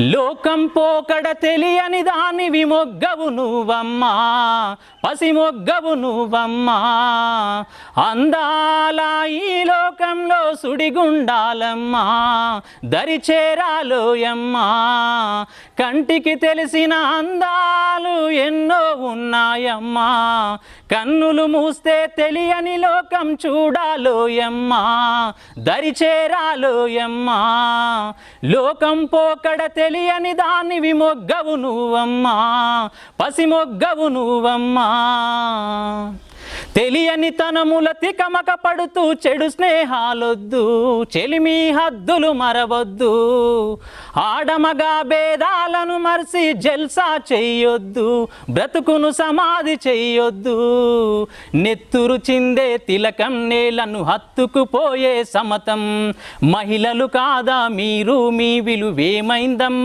లోకం పోకడ తెలియని దాని విమొగ్గవు నువ్వమ్మా పసి మొగ్గవు నువ్వమ్మా. అందాల ఈ లోకంలో సుడిగుండాలమ్మా దరిచేరాలోయమ్మా కంటికి తెలిసిన అందాలు ఎన్నో ఉన్నాయమ్మా. కన్నులు మూస్తే తెలియని లోకం చూడాలోయమ్మా. దరిచేరాలోయమ్మా లోకం పోకడ తెలియని దానివి మొగ్గవు నువ్వమ్మా. పసి మొగ్గవు నువ్వమ్మా. తెలియని తనముల తికమక పడుతూ చెడు స్నేహాలొద్దు చెలిమి హద్దులు మరవద్దు. ఆడమగా భేదాలను మరిసి జల్సా చెయ్యొద్దు బ్రతుకును సమాధి చెయ్యొద్దు. నెత్తురు చిందే తిలకం నేలను హత్తుకుపోయే సమతం మహిళలు కాదా మీరు మీ విలువేమైందమ్మా